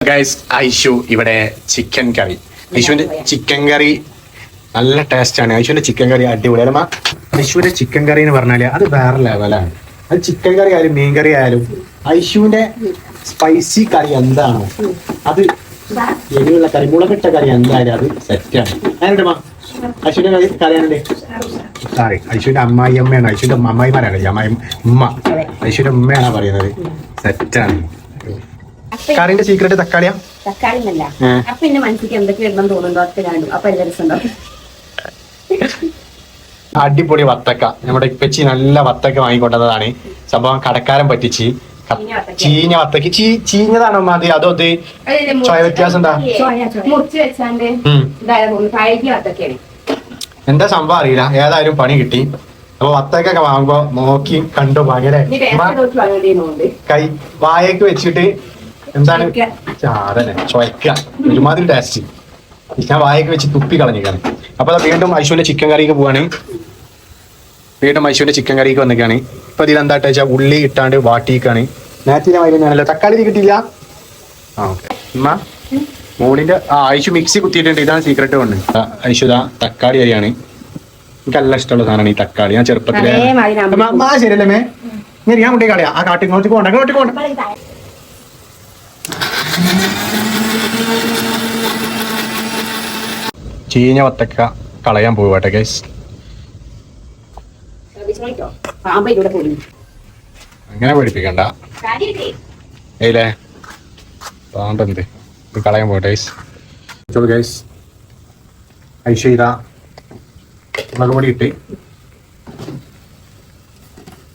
Guys Aishu ഇവിടെ chicken കറി ഐഷുവിന്റെ chicken കറി നല്ല taste ആണ്. ഐഷുവിന്റെ ചിക്കൻ കറി അടിപൊളിയാണ് അല്ല ഐഷുവിന്റെ ചിക്കൻ കറി എന്ന് പറഞ്ഞാൽ അത് വേറെ ലെവലാണ് അത് ചിക്കൻ കറി ആയാലും മീൻ കറി ആയാലും ഐഷുവിന്റെ സ്പൈസി കറി എന്താണോ അത് എരിവുള്ള കറി മുളകിട്ട കറി എന്തായാലും അത് സെറ്റാണ് ഞാനിടമ്മ ഐഷുവിന്റെ കറി കറിയാണല്ലേ സോറി ഐഷുവിന്റെ അമ്മായി അമ്മയാണ്. ഐഷുവിന്റെ അമ്മായിമാരാണ്. അമ്മായി ഉമ്മ. ഐഷുവിന്റെ ഉമ്മയാണ് പറയുന്നത്? സെറ്റാണ് കറിന്റെ സീക്രട്ട് തക്കാളിയാ? തക്കാളി എന്നല്ല ഏ. അപ്പൊ എന്റെ മനസ്സിലേക്ക് എന്തൊക്കെ ഇടണം തോന്നുന്നുണ്ടോ? അതൊക്കെ കണ്ടു. അപ്പൊ എല്ലാ അടിപൊളി വത്തക്ക. നമ്മുടെ ഇപ്പച്ചി നല്ല വത്തക്ക വാങ്ങിക്കൊണ്ടതാണ് സംഭവം കടക്കാരൻ പറ്റിച്ച്. ചീഞ്ഞ വത്തക്ക. ചീ ചീഞ്ഞതാണോ മതി അതോ അത് ചോയ വ്യത്യാസം എന്താ തോന്നുന്നു എന്താ സംഭവം അറിയില്ല. ഏതായാലും പണി കിട്ടി. അപ്പൊ വത്തക്കൊക്കെ വാങ്ങുമ്പോ നോക്കി കണ്ടു ഭയങ്കര കൈ വായക്ക് വെച്ചിട്ട് എന്താണ്? ചാരനെ ചാതനെ ചൊയക്ക ഒരുമാതിരി ടേസ്റ്റ് ഞാൻ വായൊക്കെ വെച്ച് തുപ്പി കളഞ്ഞിക്കാണ് അപ്പൊ വീണ്ടും ഐശുവിന്റെ ചിക്കൻ കറിക്ക് പോവാണ്. വീണ്ടും ഐശുവിന്റെ ചിക്കൻ കറിക്ക് വന്നിക്കാണ് ഇപ്പൊ ഇതിൽ എന്താ വെച്ചാൽ ഉള്ളി ഇട്ടാണ്ട് വാട്ടിക്കാണ് നേരത്തെ ഞാൻ തക്കാളി കിട്ടിയില്ല? ആ ഓക്കെ. ഉമ്മ മോളിന്റെ ആ ഐശു മിക്സി കുത്തിയിട്ടുണ്ട്. ഇതാണ് സീക്രട്ട് കൊണ്ട് ഐശു ഇതാ തക്കാളി അരിയാണ്. എനിക്ക് നല്ല ഇഷ്ടമുള്ള സാധനമാണ് ഈ തക്കാളി. ഞാൻ ചെറുപ്പത്തിലെ ശരിയല്ലേ മേ? ഞാൻ കൊണ്ടേ കളയാ. ആ കാട്ടിങ്ങോട്ട് പോകണ്ട അങ്ങോട്ട് പോകണ്ട ചീഞ്ഞ വത്തക്ക കളയാൻ പോവാട്ടെ ഗൈസ് അങ്ങനെ പേടിപ്പിക്കണ്ട. ഏയില്ലേ പാമ്പെന്ത്? ഇത് കളയാൻ പോട്ടെ ഗൈസ് ചോളൂ ഗൈസ് ഐശ്വര്യ മുളക് പൊടി ഇട്ട്.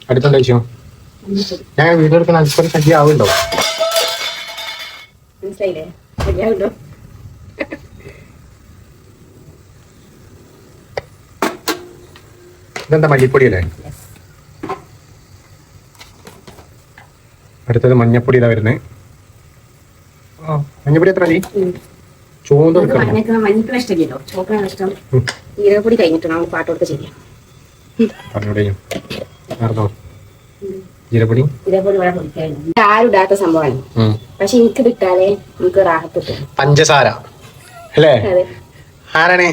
അടുത്തുണ്ട് ഞാൻ വീഡിയോ എടുക്കുന്ന അനുസരിച്ച് സജ്ജ ആവുന്നുണ്ടോ മനസ്സിലായില്ലേ? ശരിയാവുണ്ടോ? ഇതെന്താ മല്ലിപ്പൊടി അല്ലേ അടുത്തത് മഞ്ഞപ്പൊടി ഇതാ വരുന്നത് ആ മഞ്ഞപ്പൊടി എത്ര അല്ലേ ചുവന്ന് മഞ്ഞപ്പൊടി ഇഷ്ടമില്ലല്ലോ ചോക്കാണ് ഇഷ്ടം. ഈരപ്പൊടി കഴിഞ്ഞിട്ട് നമുക്ക് പാട്ടോടുത്ത് ചെയ്യാം. ജീരപ്പൊടി പൊടിക്കായിരുന്നു ആരും ഇടാത്ത സംഭവമാണ്. പക്ഷെ എനിക്ക് കിട്ടാലേ നമുക്ക് റാഹത്ത് കിട്ടും. പഞ്ചസാര. അല്ലേ? ആരാണ്?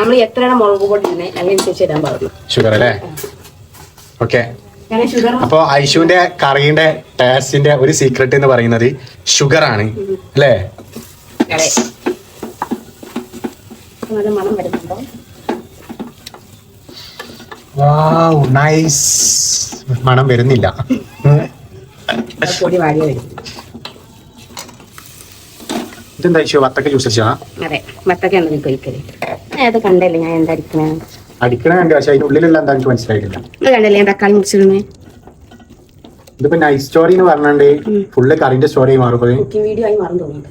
നമ്മൾ എത്രയാണ് മുളക് പൊടി ഇടുന്നത് അതിനനുസരിച്ച് ഇടാൻ പറഞ്ഞു. ഷുഗർ അല്ലേ? ഓക്കെ അപ്പൊ ഐഷുവിന്റെ കറിയുടെ ടേസ്റ്റിന്റെ ഒരു സീക്രട്ട് എന്ന് പറയുന്നത് ഷുഗർ ആണ്. അല്ലേ? നൈസ് മണം വരുന്നില്ല. പൊടി വാടിയ വരും. ഇതെന്താ ഐഷു വത്തക്ക ജ്യൂസ് അടിച്ചാ അതെ വത്തക്ക ഉണ്ടെങ്കിൽ കഴിക്കൽ അത് കണ്ടല്ലേ ഞാൻ എന്താ അടിക്കണേ? അടിക്കണ കണ്ടു പക്ഷെ അതിന്റെ ഉള്ളിലുള്ള എന്താ എനിക്ക് മനസ്സിലായിട്ടില്ല. അത് കണ്ടല്ലേ ഞാൻ തക്കാളി മുറിച്ചിടുന്നേ? ഇതിപ്പോ നൈസ് സ്റ്റോറി എന്ന് പറഞ്ഞാണ്ട് ഫുള്ള് കറിന്റെ സ്റ്റോറി മാറും കുക്കിംഗ് വീഡിയോ ആയി മാറും തോന്നുന്നുണ്ട്.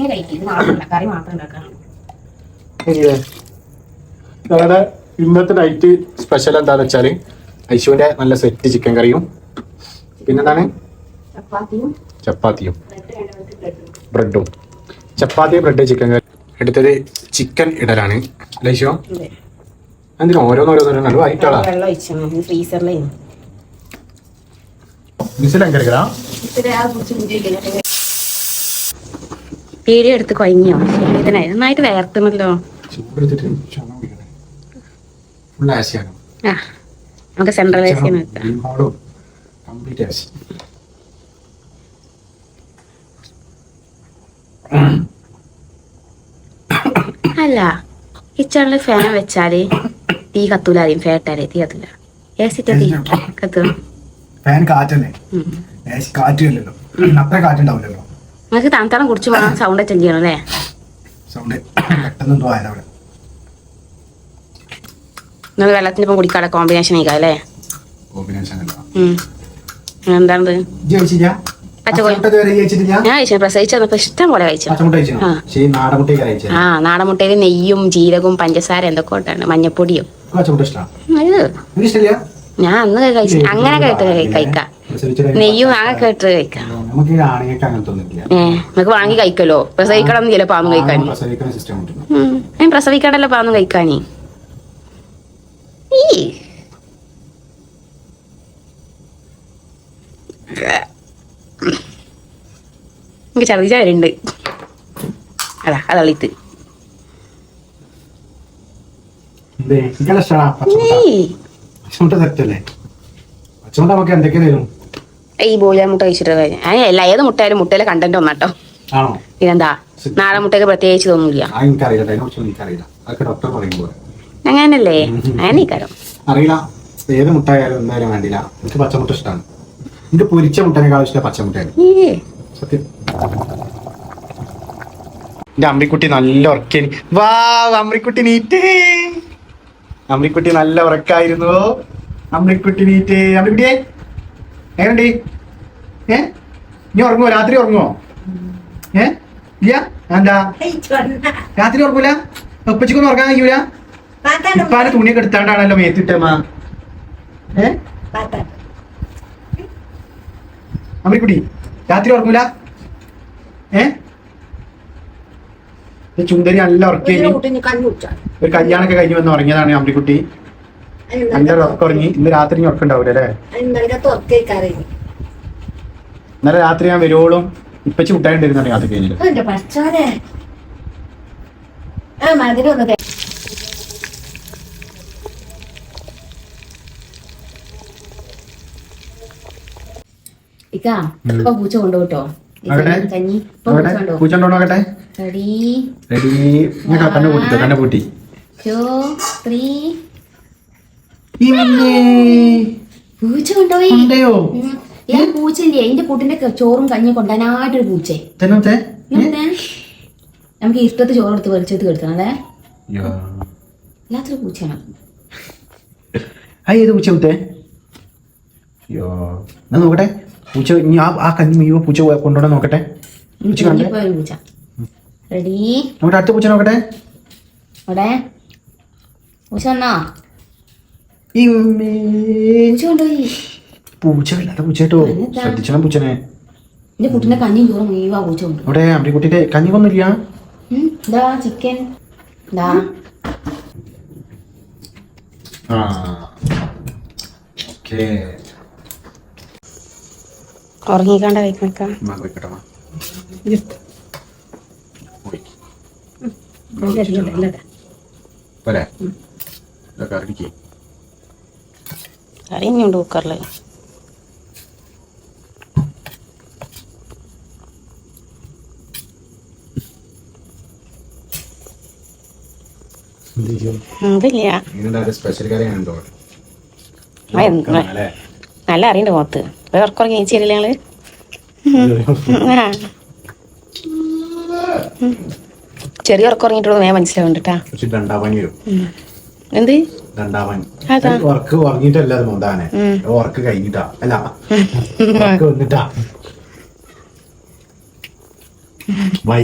ഇത് കറി മാത്രം ഉണ്ടാക്കാം. ഞങ്ങളുടെ ഇന്നത്തെ നൈറ്റ് സ്പെഷ്യൽ എന്താന്ന് വെച്ചാൽ ഐശുവിന്റെ നല്ല സെറ്റ് ചിക്കൻ കറിയും. പിന്നെന്താണ്? ചപ്പാത്തിയും ചപ്പാത്തിയും. Bread. Chapati bread chicken curry. എടുത്തത് ചിക്കൻ ഇടലാണ്. ലൈശോ എന്തിനും അതെ. എന്തിനാ ഓരോന്നോരോന്നോരോ നല്ല ആയിട്ടാളാ വീഡിയോ എടുത്ത് കൊയങ്ങിയോ? ഇതിനായി നന്നായിട്ട് ആ നമുക്ക് സെൻട്രൽ ഏസിയ നിർത്താം അല്ല. കിച്ചണിൽ ഫാൻ വെച്ചാൽ തീ കത്തൂല ആദ്യം ഫേട്ടാലേ തീ കത്തൂല. തീ കത്തും. ഫാൻ കാറ്റല്ലേ? അത്ര കാറ്റുണ്ടാവില്ലല്ലോ. കുടിച്ച് പോകാൻ സൗണ്ട് അറ്റൻഡ് ചെയ്യണം അല്ലേ? സൗണ്ട് പെട്ടെന്ന് നമ്മൾ വെള്ളത്തിന്റെ ഒപ്പം കുടിക്കാനുള്ള കോമ്പിനേഷൻ ആയിക്കാം അല്ലേ? കോമ്പിനേഷൻ. എന്താണത്? ഞാൻ? കഴിച്ചു ഇഷ്ടം പോലെ കഴിച്ചു. ആ. നെയ്യും ജീരകവും പഞ്ചസാര എന്തൊക്കെ ഉണ്ടാണ് മഞ്ഞപ്പൊടിയും. ഞാൻ അന്ന് കഴിച്ചു. അങ്ങനെ കേട്ട് കഴിക്കാം. നെയ്യും അങ്ങനെ കേട്ട് കഴിക്കാം. നമുക്ക് വാങ്ങി കഴിക്കല്ലോ. പ്രസവിക്കണം എന്നില്ല പാന്നും കഴിക്കാൻ. ഞാൻ പ്രസവിക്കണല്ലോ പാന്നും കഴിക്കാനേ. ഈ. എനിക്ക് ഛർദിച്ച വരുന്നുണ്ട് അതാ അതളിത്ത് ഈ ബോയിലർ മുട്ട കഴിച്ചിട്ട് അല്ല ഏത് മുട്ടയാലും മുട്ടയിലെ കണ്ടന്റ് ഒന്നാട്ടോ. പിന്നെന്താ നാടൻ മുട്ടയൊക്കെ പ്രത്യേകിച്ച് തോന്നില്ല അങ്ങനല്ലേ അങ്ങനെ കാരം അറിയില്ല. ഏത് മുട്ടായാലും എന്തായാലും വേണ്ടില്ല. എനിക്ക് പച്ചമുട്ട ഇഷ്ടമാണ് എനിക്ക് പൊരിച്ച മുട്ടനേക്കാൾ ഇഷ്ടം പച്ചമുട്ടയാണ്. സത്യം. എന്റെ അമ്മിക്കുട്ടി നല്ല ഉറക്കേനി വാ അമ്മിക്കുട്ടി നീറ്റേ. അമ്മിക്കുട്ടി നല്ല ഉറക്കായിരുന്നു. അമ്മിക്കുട്ടി നീറ്റേ. അമ്മിക്കുട്ടിയെ എങ്ങനെയുണ്ട്? ഏ? നീ ഉറങ്ങുമോ രാത്രി ഉറങ്ങുമോ ഏ? ഇല്ല? എന്താ രാത്രി ഉറങ്ങൂല? ഉപ്പച്ചിക്കൊന്നും ഉറങ്ങാൻ കഴിയൂല? ഇപ്പാന്റെ തുണിയൊക്കെ എടുത്താണ്ടാണല്ലോ മേത്തിട്ടമ്മ. ഏ? അമ്മിക്കുട്ടി രാത്രി ഉറങ്ങൂല? ഏ? ഈ ചുന്ദരി നല്ല ഉറക്കി ഒരു കല്യാണൊക്കെ കഴിഞ്ഞു വന്ന് ഉറങ്ങിയതാണ് അമ്പിക്കുട്ടി. നല്ല ഉറക്കം ഉറങ്ങി. ഇന്ന് രാത്രി ഉറക്കുണ്ടാവൂല അല്ലേ? ഇന്നലെ രാത്രി ഞാൻ വരുവോളും. ഇപ്പച്ചി മുട്ടായിട്ടിരുന്നു രാത്രി തേ- ഇക്കാ ഇപ്പൊ പൂച്ച കൊണ്ടുപോട്ടോ? അവിടെ? കഞ്ഞി ഇപ്പൊ നോക്കട്ടെ പൂച്ച കൊണ്ടുപോ പൂച്ച നോക്കട്ടെ? റെഡി. റെഡി. ഞാൻ കണ്ണ പൂട്ടിട്ടോ കണ്ണ പൂട്ടി. ടു ത്രീ ഈ മമ്മേ. പൂച്ച കൊണ്ടുപോയി. ഉണ്ടയോ? ഉം. ഏ? പൂച്ചയില്ലേ എന്റെ കൂട്ടിന്റെ ചോറും കഞ്ഞി കൊണ്ടാനായിട്ടൊരു പൂച്ചേ. നമുക്ക് ഇഷ്ടത്ത് ചോറ് എടുത്ത് വെളിച്ചെടുത്ത് കിടത്തണം അല്ലേ? എല്ലാത്തൊരു പൂച്ചയാണ്. ഏത് പൂച്ച കുത്തേ? നോക്കട്ടെ. പൂച്ച ഇനി ആ ആ കഞ്ഞി മുഴുവൻ പൂച്ച കൊണ്ടുപോകാൻ നോക്കട്ടെ? പൂച്ച കണ്ടേ? ഇപ്പൊ ഒരു പൂച്ച. റെഡി നോക്കട്ടെ അടുത്ത പൂച്ച നോക്കട്ടെ? അവിടെ? പൂച്ച വന്നോ? ഈ മമ്മേ. പൂച്ച കൊണ്ടുപോയി. പൂച്ച വല്ലാത്ത പൂച്ച കേട്ടോ. അതെന്താ? ശ്രദ്ധിച്ചണം പൂച്ചനെ. എന്റെ കുട്ടിന്റെ കഞ്ഞിയും ചോറും മുഴുവൻ പൂച്ച കൊണ്ടു അവിടെ അമ്മിക്കുട്ടിന്റെ കഞ്ഞിക്കൊന്നുമില്ല. ഇതാ ചിക്കൻ ഇതാ. ആ. ഓക്കേ ഉറങ്ങിക്കാണ്ട കഴിക്കണക്ക. പോയിക്കട്ടെ വാ. പോയി. പോരെ. ഇതൊക്കെ അറിയിക്കേ കറി ഇനിയുണ്ട് അതില്ല? നല്ല അറിയണ്ട് മുഖത്ത് ഉറക്കം കഴിച്ചില്ലേ ഞങ്ങൾ. ചെറിയ ഉറക്കുറങ്ങിയിട്ടുള്ളത് ഞാൻ മനസ്സിലാവുന്നുണ്ട് എന്ത്. ഉറക്ക് ഉറങ്ങിയിട്ടല്ല അത് വർക്ക് കഴിഞ്ഞിട്ടാ. അല്ല വന്നിട്ടാ. ബൈ.